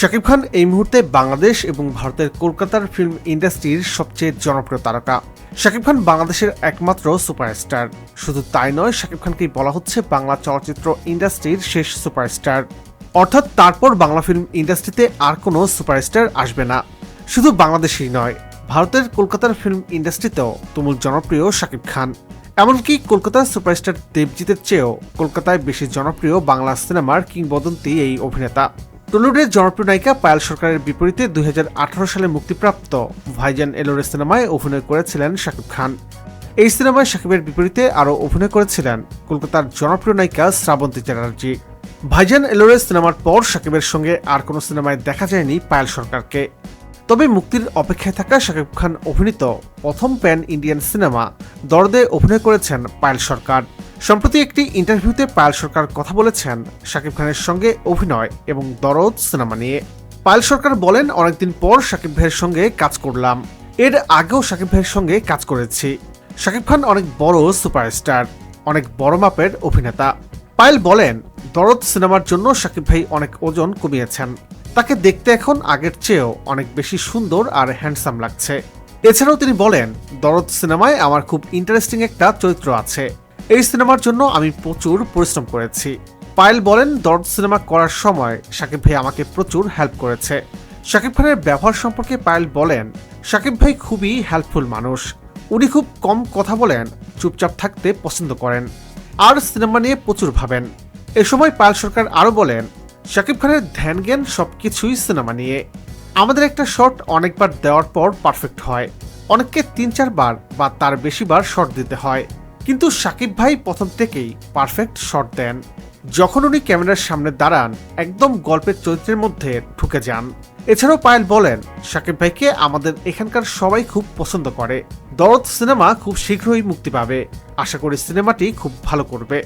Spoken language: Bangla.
শাকিব খান এই মুহূর্তে বাংলাদেশ এবং ভারতের কলকাতার ফিল্ম ইন্ডাস্ট্রির সবচেয়ে জনপ্রিয় তারকা। শাকিব খান বাংলাদেশের একমাত্র সুপারস্টার শুধু তাই নয়, শাকিব খানকেই বলা হচ্ছে বাংলা চলচ্চিত্র ইন্ডাস্ট্রির শেষ সুপারস্টার অর্থাৎ তারপর বাংলা ফিল্ম ইন্ডাস্ট্রিতে আর কোনো সুপারস্টার আসবে না। শুধু বাংলাদেশেই নয়, ভারতের কলকাতার ফিল্ম ইন্ডাস্ট্রিতেও তুমুল জনপ্রিয় শাকিব খান। এমনকি কলকাতার সুপারস্টার দেবজিতের চেয়েও কলকাতায় বেশি জনপ্রিয় বাংলা সিনেমার কিংবদন্তি এই অভিনেতা। টলিউডের জনপ্রিয় নায়িকা পায়েল সরকারের বিপরীতে দুই হাজার আঠারো সালে মুক্তিপ্রাপ্ত ভাইজান এলোরে সিনেমায় অভিনয় করেছিলেন শাকিব খান। এই সিনেমায় শাকিবের বিপরীতে আরও অভিনয় করেছিলেন কলকাতার জনপ্রিয় নায়িকা শ্রাবন্তী চ্যাটার্জি। ভাইজান এলোরে সিনেমার পর শাকিবের সঙ্গে আর কোনো সিনেমায় দেখা যায়নি পায়েল সরকারকে। তবে মুক্তির অপেক্ষায় থাকা শাকিব খান অভিনীত প্রথম প্যান ইন্ডিয়ান সিনেমা দরদে অভিনয় করেছেন পায়েল সরকার। সম্প্রতি একটি ইন্টারভিউতে পায়েল সরকার কথা বলেছেন, শাকিব খানের সঙ্গে অভিনয় এবং দরদ সিনেমা নিয়ে। পায়েল সরকার বলেন, অনেকদিন পর শাকিব ভাইয়ের সঙ্গে কাজ করলাম। এর আগেও শাকিব ভাইয়ের সঙ্গে কাজ করেছি। শাকিব খান অনেক বড় সুপারস্টার, অনেক বড় মাপের অভিনেতা। পায়েল বলেন, দরদ সিনেমার জন্য শাকিব ভাই অনেক ওজন কমিয়েছেন। তাকে দেখতে এখন আগের চেয়েও অনেক বেশি সুন্দর আর হ্যান্ডসাম লাগছে। এছাড়াও তিনি বলেন, দরদ সিনেমায় আমার খুব ইন্টারেস্টিং একটা চরিত্র আছে। এই সিনেমার জন্য আমি প্রচুর পরিশ্রম করেছি। পায়েল বলেন, দরদ সিনেমা করার সময় শাকিব ভাই আমাকে প্রচুর হেল্প করেছে। শাকিব খানের ব্যবহার সম্পর্কে পায়েল বলেন, শাকিব ভাই খুবই হেল্পফুল মানুষ। উনি খুব কম কথা বলেন, চুপচাপ থাকতে পছন্দ করেন, আর সিনেমা নিয়ে প্রচুর ভাবেন। এ সময় পায়েল সরকার আরও বলেন, শাকিব খানের ধ্যান জ্ঞান সবকিছুই সিনেমা নিয়ে। আমাদের একটা শট অনেকবার দেওয়ার পর পারফেক্ট হয়। অনেককে তিন চারবার বা তার বেশিবার শট দিতে হয়। কিন্তু সাকিব ভাই প্রথম থেকেই পারফেক্ট শট দেন। যখন উনি ক্যামেরার সামনে দাঁড়ান, একদম গল্পের চরিত্রের মধ্যে ঢুকে যান। এছাড়াও পায়েল বলেন, সাকিব ভাইকে আমাদের এখানকার সবাই খুব পছন্দ করে। দরদ সিনেমা খুব শীঘ্রই মুক্তি পাবে। আশা করি সিনেমাটি খুব ভালো করবে।